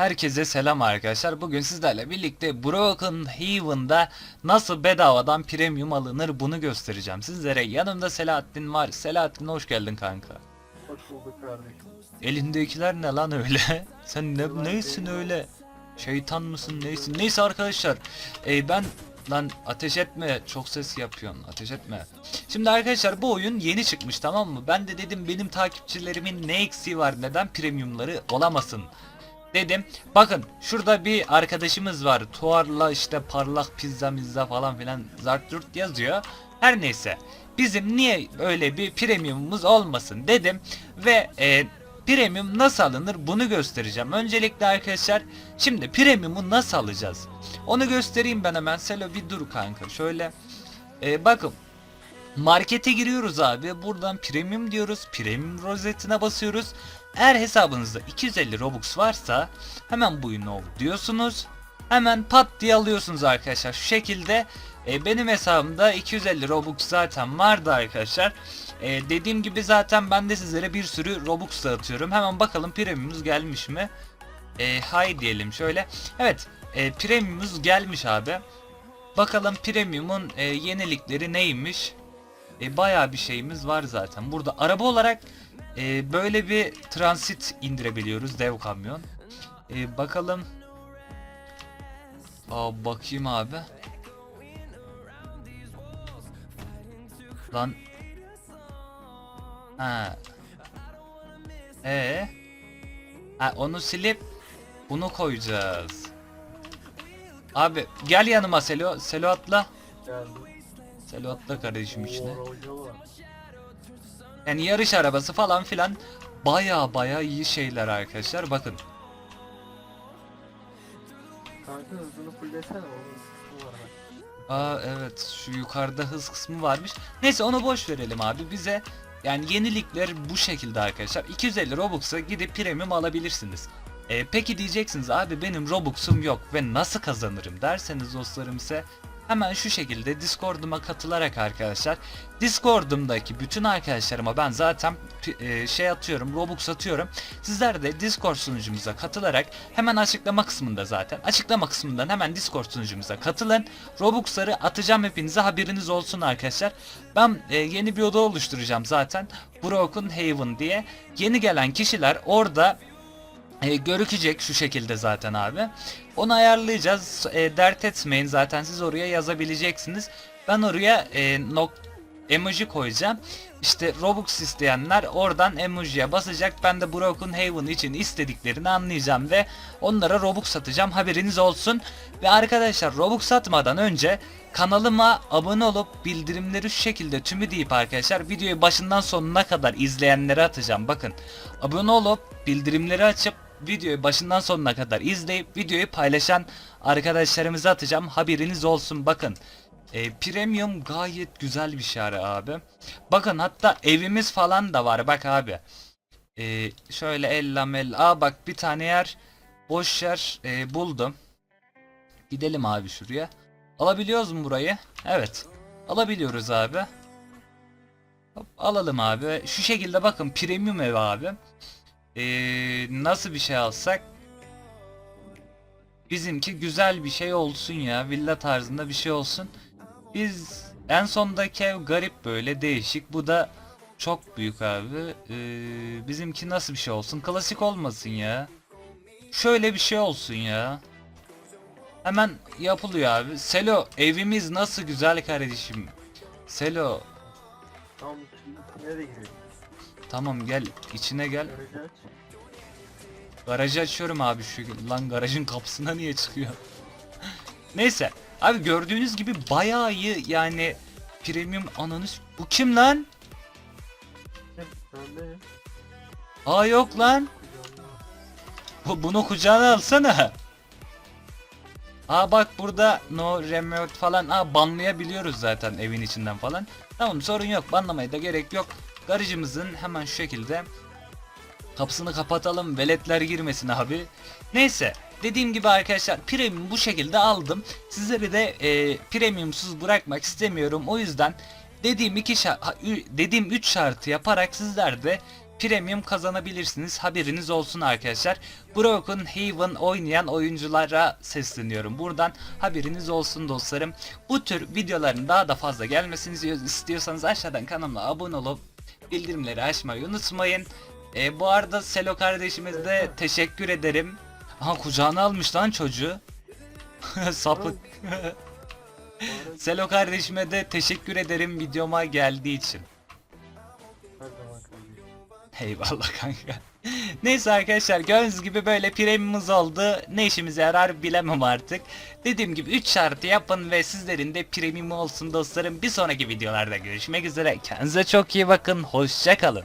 Herkese selam arkadaşlar. Bugün sizlerle birlikte Broken Haven'da nasıl bedavadan premium alınır bunu göstereceğim sizlere. Yanımda Selahattin var. Selahattin hoş geldin kanka. Hoş bulduk kardeşim. Elindekiler ne lan öyle? Sen ne neysin öyle? Şeytan mısın neysin? Neyse arkadaşlar. e, ben lan ateş etme. Çok ses yapıyorsun. Ateş etme. Şimdi arkadaşlar bu oyun yeni çıkmış tamam mı? Ben de dedim benim takipçilerimin ne eksiği var? Neden premiumları olamasın? Dedim. Bakın şurada bir arkadaşımız var. Tuarla işte parlak pizza mizza falan filan zartürt yazıyor. Her neyse. Bizim niye öyle bir premiumumuz olmasın dedim. Ve e, premium nasıl alınır bunu göstereceğim. Öncelikle arkadaşlar şimdi premiumu nasıl alacağız? Onu göstereyim ben hemen. Selo bir dur kanka. Şöyle e, bakın Markete giriyoruz abi. Buradan premium diyoruz. Premium rozetine basıyoruz. Eğer hesabınızda 250 Robux varsa hemen bu ol diyorsunuz. Hemen pat diye alıyorsunuz arkadaşlar. Şu şekilde e, benim hesabımda 250 Robux zaten vardı arkadaşlar. E, dediğim gibi zaten ben de sizlere bir sürü Robux dağıtıyorum. Hemen bakalım premiumumuz gelmiş mi? E, hay diyelim şöyle. Evet e, premiumumuz gelmiş abi. Bakalım premiumun e, yenilikleri neymiş? E, bayağı bir şeyimiz var zaten. Burada araba olarak e, böyle bir transit indirebiliyoruz dev kamyon. E, bakalım. Aa, bakayım abi. Lan. Ha. E. Ha onu silip bunu koyacağız. Abi gel yanıma Selo. Selo atla. Geldim. Selo atla kardeşim içine. Yani yarış arabası falan filan baya baya iyi şeyler arkadaşlar. Bakın. Kanka hızını fullesene. Aa evet şu yukarıda hız kısmı varmış. Neyse onu boş verelim abi. Bize yani yenilikler bu şekilde arkadaşlar. 250 Robux'a gidip premium alabilirsiniz. Ee, peki diyeceksiniz abi benim Robux'um yok ve nasıl kazanırım derseniz dostlarım ise hemen şu şekilde Discord'uma katılarak arkadaşlar Discord'umdaki bütün arkadaşlarıma ben zaten e, şey atıyorum Robux atıyorum. Sizler de Discord sunucumuza katılarak hemen açıklama kısmında zaten açıklama kısmından hemen Discord sunucumuza katılın. Robux'ları atacağım hepinize haberiniz olsun arkadaşlar. Ben e, yeni bir oda oluşturacağım zaten. Broken Haven diye. Yeni gelen kişiler orada e, görükecek şu şekilde zaten abi. Onu ayarlayacağız. E, dert etmeyin zaten siz oraya yazabileceksiniz. Ben oraya e, nok emoji koyacağım. İşte Robux isteyenler oradan emojiye basacak. Ben de Broken Haven için istediklerini anlayacağım ve onlara Robux satacağım. Haberiniz olsun. Ve arkadaşlar Robux satmadan önce kanalıma abone olup bildirimleri şu şekilde tümü deyip arkadaşlar videoyu başından sonuna kadar izleyenlere atacağım. Bakın abone olup bildirimleri açıp videoyu başından sonuna kadar izleyip videoyu paylaşan arkadaşlarımıza atacağım. Haberiniz olsun bakın. E, premium gayet güzel bir şey abi. Bakın hatta evimiz falan da var bak abi. E, şöyle ella mella. Aa bak bir tane yer boş yer e, buldum. Gidelim abi şuraya. Alabiliyoruz mu burayı? Evet. Alabiliyoruz abi. Hop, alalım abi. Şu şekilde bakın premium ev abi. Ee, nasıl bir şey alsak? Bizimki güzel bir şey olsun ya. Villa tarzında bir şey olsun. Biz en sondaki ev garip böyle değişik. Bu da çok büyük abi. Ee, bizimki nasıl bir şey olsun? Klasik olmasın ya. Şöyle bir şey olsun ya. Hemen yapılıyor abi. Selo evimiz nasıl güzel kardeşim. Selo Tamam nereye giriyor? Tamam gel içine gel. Garajı aç. Garajı açıyorum abi şu lan garajın kapısına niye çıkıyor? Neyse abi gördüğünüz gibi bayağı iyi yani premium ananı s- bu kim lan? Aa yok lan. Bu, bunu kucağına alsana. Aa bak burada no remote falan aa banlayabiliyoruz zaten evin içinden falan. Tamam sorun yok banlamaya da gerek yok. Garajımızın hemen şu şekilde kapısını kapatalım veletler girmesin abi. Neyse dediğim gibi arkadaşlar premium bu şekilde aldım. Sizleri de e, premiumsuz bırakmak istemiyorum. O yüzden dediğim iki dediğim 3 şartı yaparak sizler de premium kazanabilirsiniz. Haberiniz olsun arkadaşlar. Broken Haven oynayan oyunculara sesleniyorum. Buradan haberiniz olsun dostlarım. Bu tür videoların daha da fazla gelmesini istiyorsanız aşağıdan kanalıma abone olup bildirimleri açmayı unutmayın. E, bu arada Selo kardeşimiz de teşekkür ederim. Aha kucağına almış lan çocuğu. Sapık. Selo kardeşime de teşekkür ederim videoma geldiği için. Eyvallah kanka. Neyse arkadaşlar gördüğünüz gibi böyle premiumumuz oldu. Ne işimize yarar bilemem artık. Dediğim gibi 3 şartı yapın ve sizlerin de premium olsun dostlarım. Bir sonraki videolarda görüşmek üzere. Kendinize çok iyi bakın. Hoşçakalın.